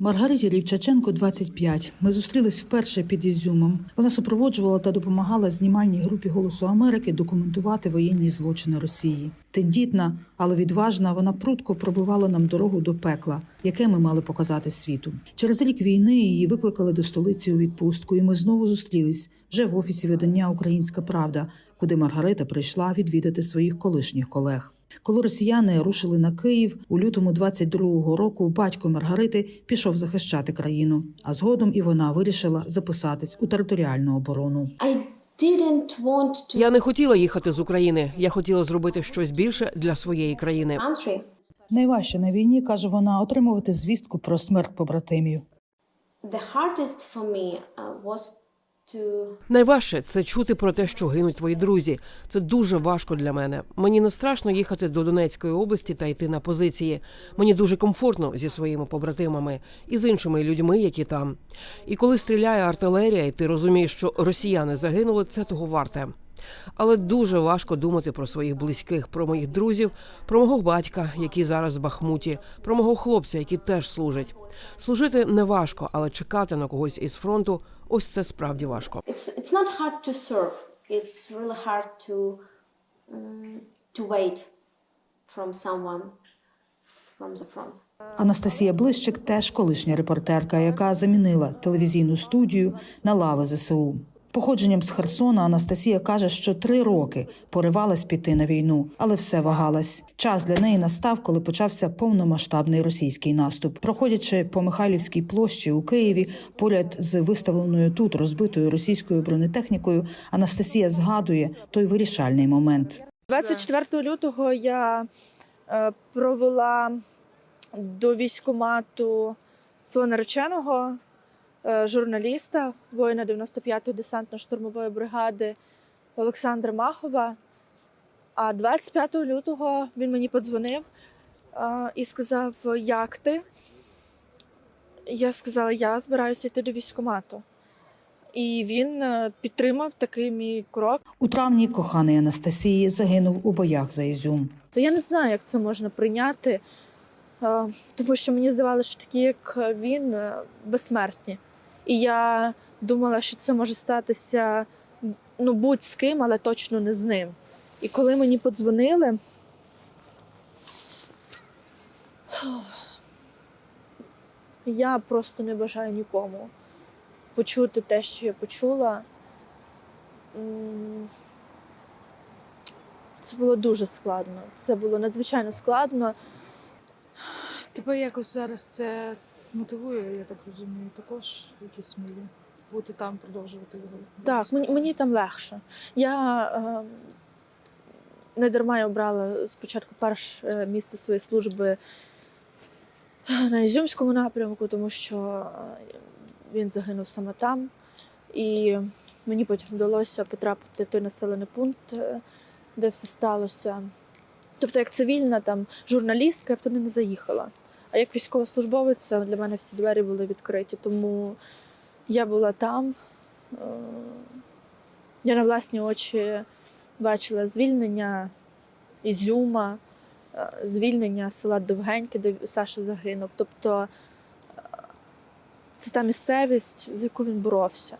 Маргариті Рівчаченко 25. Ми зустрілись вперше під Ізюмом. Вона супроводжувала та допомагала знімальній групі Голосу Америки документувати воєнні злочини Росії. Тендітна, але відважна, вона прудко пробивала нам дорогу до пекла, яке ми мали показати світу. Через рік війни її викликали до столиці у відпустку, і ми знову зустрілись вже в офісі видання Українська Правда, куди Маргарита прийшла відвідати своїх колишніх колег. Коли росіяни рушили на Київ у лютому 22-го року, батько Маргарити пішов захищати країну. А згодом і вона вирішила записатись у територіальну оборону. Я не хотіла їхати з України. Я хотіла зробити щось більше для своєї країни. Найважче на війні каже вона отримувати звістку про смерть побратимів. The hardest for me uh, was Найважче це чути про те, що гинуть твої друзі. Це дуже важко для мене. Мені не страшно їхати до Донецької області та йти на позиції. Мені дуже комфортно зі своїми побратимами і з іншими людьми, які там. І коли стріляє артилерія, і ти розумієш, що росіяни загинули, це того варте. Але дуже важко думати про своїх близьких, про моїх друзів, про мого батька, який зараз в Бахмуті, про мого хлопця, який теж служить. Служити не важко, але чекати на когось із фронту ось це справді важко. it's it's not hard to serve. It's really hard to um, to wait from someone from the front. Анастасія Блищик теж колишня репортерка, яка замінила телевізійну студію на лави ЗСУ. Походженням з Херсона Анастасія каже, що три роки поривалась піти на війну, але все вагалась. Час для неї настав, коли почався повномасштабний російський наступ. Проходячи по Михайлівській площі у Києві, поряд з виставленою тут розбитою російською бронетехнікою, Анастасія згадує той вирішальний момент. 24 лютого я е, провела до військкомату свого нареченого журналіста, воїна 95-ї десантно-штурмової бригади Олександра Махова. А 25 лютого він мені подзвонив е, і сказав, як ти? Я сказала, я збираюся йти до військкомату. І він е, підтримав такий мій крок. У травні коханий Анастасії загинув у боях за Ізюм. Це я не знаю, як це можна прийняти, е, тому що мені здавалося, що такі, як він, е, безсмертні. І я думала, що це може статися ну, будь з ким, але точно не з ним. І коли мені подзвонили, я просто не бажаю нікому почути те, що я почула. Це було дуже складно. Це було надзвичайно складно. Тебе якось зараз це мотивує, я так розумію, також в якійсь бути там, продовжувати його. Так, мені, мені там легше. Я е, не дарма я обрала спочатку перше місце своєї служби на Ізюмському напрямку, тому що е, він загинув саме там. І мені потім вдалося потрапити в той населений пункт, е, де все сталося. Тобто, як цивільна там журналістка, я б туди не заїхала. А як військовослужбовець для мене всі двері були відкриті. Тому я була там. Е, Я на власні очі бачила звільнення Ізюма, е, звільнення села Довгеньке, де Саша загинув. Тобто е, це та місцевість, з яку він боровся.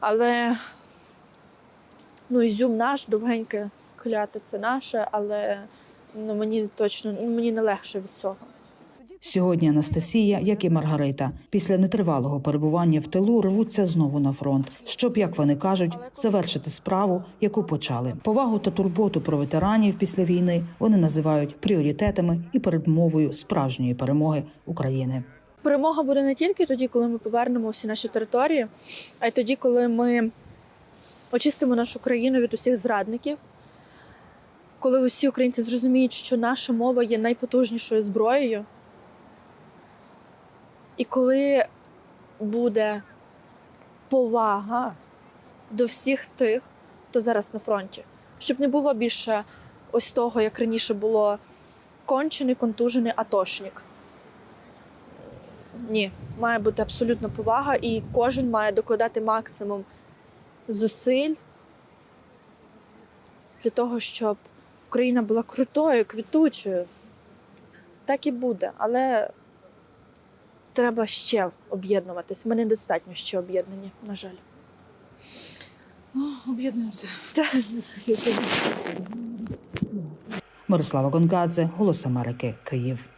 Але ну, Ізюм наш, Довгеньке кляте це наше, але ну, мені точно ну, мені не легше від цього. Сьогодні Анастасія, як і Маргарита, після нетривалого перебування в тилу рвуться знову на фронт, щоб, як вони кажуть, завершити справу, яку почали. Повагу та турботу про ветеранів після війни вони називають пріоритетами і передмовою справжньої перемоги України. Перемога буде не тільки тоді, коли ми повернемо всі наші території, а й тоді, коли ми очистимо нашу країну від усіх зрадників, коли усі українці зрозуміють, що наша мова є найпотужнішою зброєю. І коли буде повага до всіх тих, хто зараз на фронті, щоб не було більше ось того, як раніше було кончений, контужений атошник. Ні, має бути абсолютна повага, і кожен має докладати максимум зусиль для того, щоб Україна була крутою, квітучою. Так і буде. Але треба ще об'єднуватись. Ми недостатньо ще об'єднані, на жаль. Ну, об'єднуємося. Мирослава Гонгадзе, Голос Америки, Київ.